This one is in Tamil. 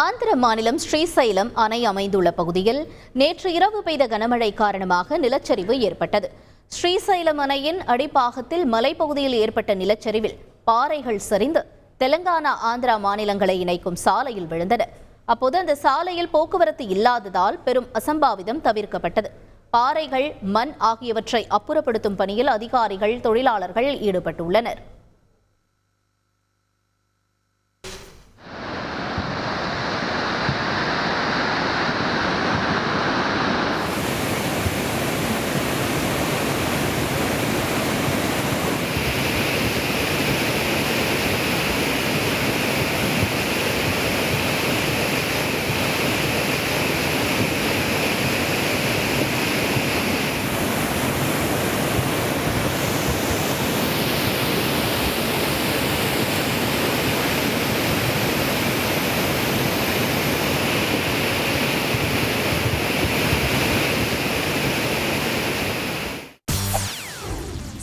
ஆந்திர மாநிலம் ஸ்ரீசைலம் அணை அமைந்துள்ள பகுதியில் நேற்று இரவு பெய்த கனமழை காரணமாக நிலச்சரிவு ஏற்பட்டது. ஸ்ரீசைலம் அணையின் அடிப்பாகத்தில் மலைப்பகுதியில் ஏற்பட்ட நிலச்சரிவில் பாறைகள் சரிந்து தெலங்கானா ஆந்திரா மாநிலங்களை இணைக்கும் சாலையில் விழுந்தன. அப்போது அந்த சாலையில் போக்குவரத்து இல்லாததால் பெரும் அசம்பாவிதம் தவிர்க்கப்பட்டது. பாறைகள் மண் ஆகியவற்றை அப்புறப்படுத்தும் பணியில் அதிகாரிகள் தொழிலாளர்கள் ஈடுபட்டுள்ளனர்.